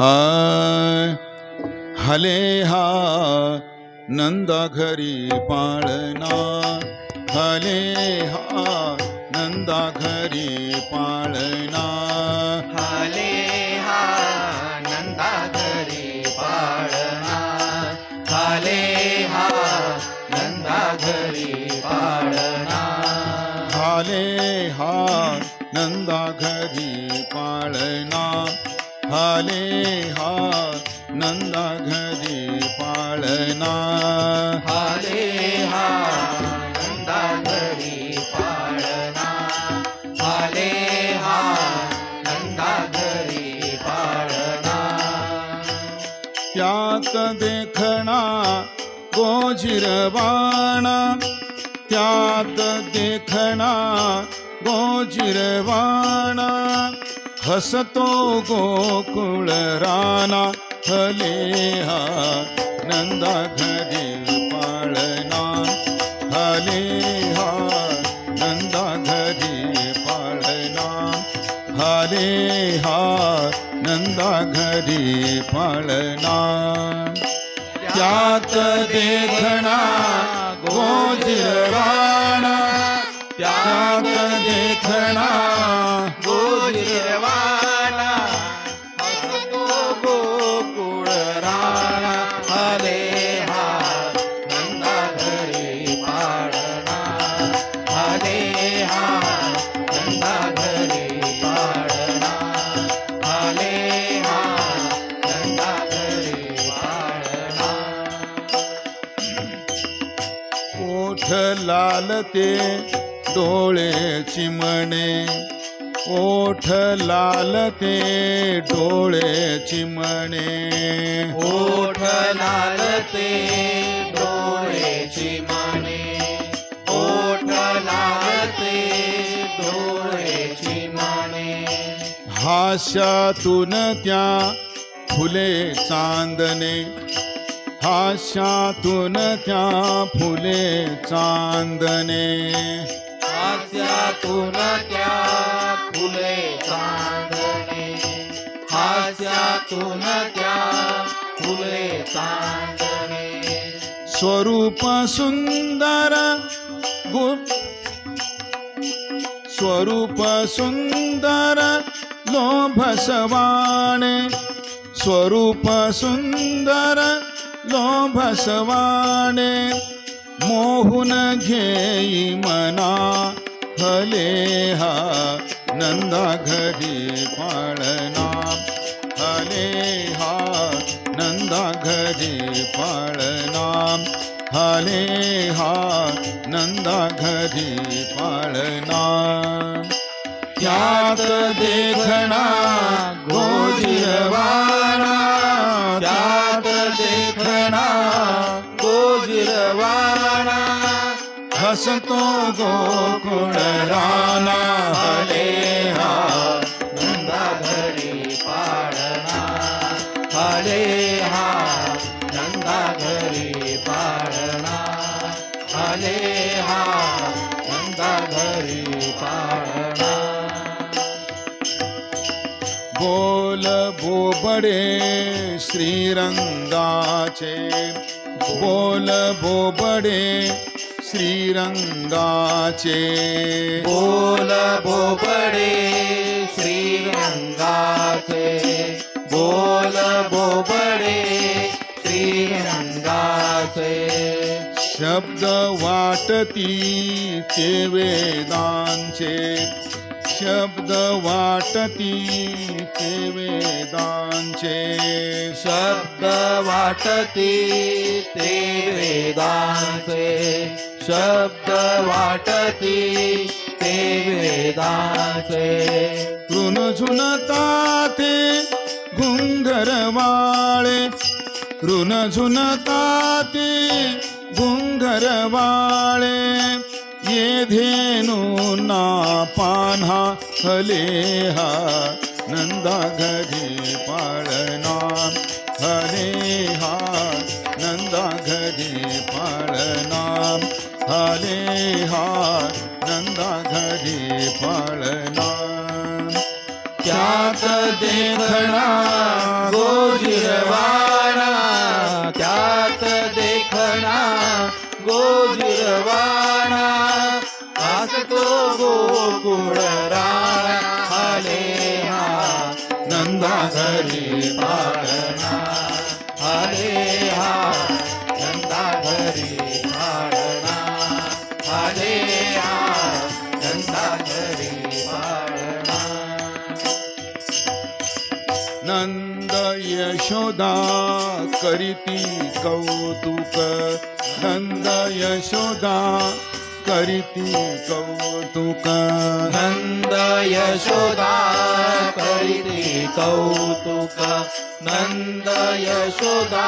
हा हले हा नंदा घरी पाळना हले हा नंदा घरी पाळना हाले हा नंदा घरी पाळणा. हाले हा नंदा घरी पाळणा. हाले हा नंदा घरी पाळना हाले हा नंदा घरी पाळना हाले हा नंदा घरी पाळणा. हाले हा नंदा घरी पाळणा. त्यात देखणा गोजिरवाणा त्यात देखणा गोजिरवाणा हसतो गोकुळ राणा हले हा नंदा घरी पाळना हले हा नंदा घरी पाळना हाले हा नंदा घरी पाळना त्यात देखणा गोजिरवाणा त्यात देखणा ओठ लाल ते डोळे चिमणे. ओठ लाल ते डोळे चिमणे. ओठ लालते डोळेची माने ओठ लालते डोळेची माने हास्यातून त्या फुले चांदणे. हास्यातून त्या फुले चांदणे. हास्यातून त्या फुले चांदणे. हास्यातून त्या फुले चांदणे. स्वरूप सुंदर गु स्वरूप सुंदर लोभसवाणे. स्वरूप सुंदर लोभसवाणे मोहून घेई मना हले हा नंदा घरी पाळना. हले हा नंदा घरी पाळना. हले हा नंदा घरी पाळना. त्यात देखणा गोजिरवाणा हसतो गोकुळ राणा हले हा नंदा घरी पाळणा हले हा नंदा घरी पाळणा हले हा नंदा घरी पाळणा बोल बोबडे श्रीरंगाचे. बोल बोबडे श्रीरंगाचे. बोल बोबडे श्रीरंगाचे. बोल बोबडे श्रीरंगाचे. शब्द वाटती ते वेदांचे. शब्द वाटती ते वेदांचे. शब्द वाटती ते वेदांचे. शब्द वाटती ते वेदांचे. ऋणझुनता ते घुंगरवाळे ऋणझुनता ते घुंगरवाळे ये धेनू ना पान्हा हले हा नंदा घरी पाळना. हले हा नंदा घरी पाळ हरे हा नंदा घरी पळला त्यात देखणा गोजिरवाणा. त्यात देखणा गोजिरवाणा. आस तो गोकुळ राणा हरे हा नंदा घरी पाळणा नंद यशोदा करीती कौतुक। नंद यशोदा करीती कौतुक। नंद यशोदा करीती कौतुक। नंद यशोदा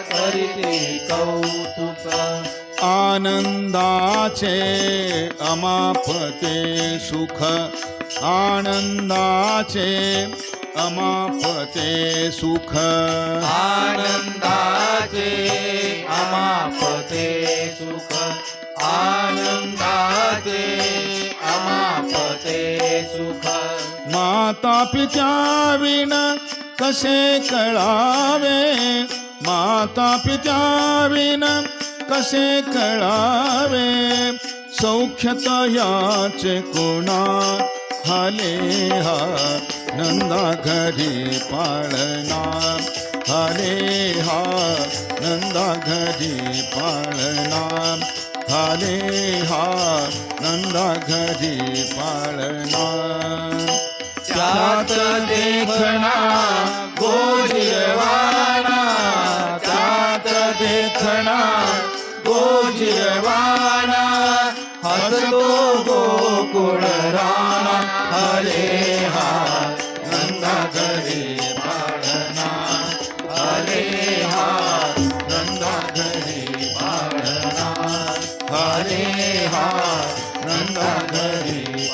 करीती कौतुक। आनंदाचे अमापते सुख। आनंदाचे अमापते सुख. आनंदाचे अमापते सुख. आनंदाचे अमापते सुख. माता पित्या विण कसे कळावे? माता पित्या विण कसे कळावे? सौख्यतयाचे कोणा हाले हा नंदा घरी पाळणार. हरे हा नंदा घरी पाळणार. हरे हा नंदा घरी पाळणार. त्यात देखणा गोजीवाना त्यात देखणा गोजीवाना हसतो गोकुळ राणा. हरे હરે હા ગરી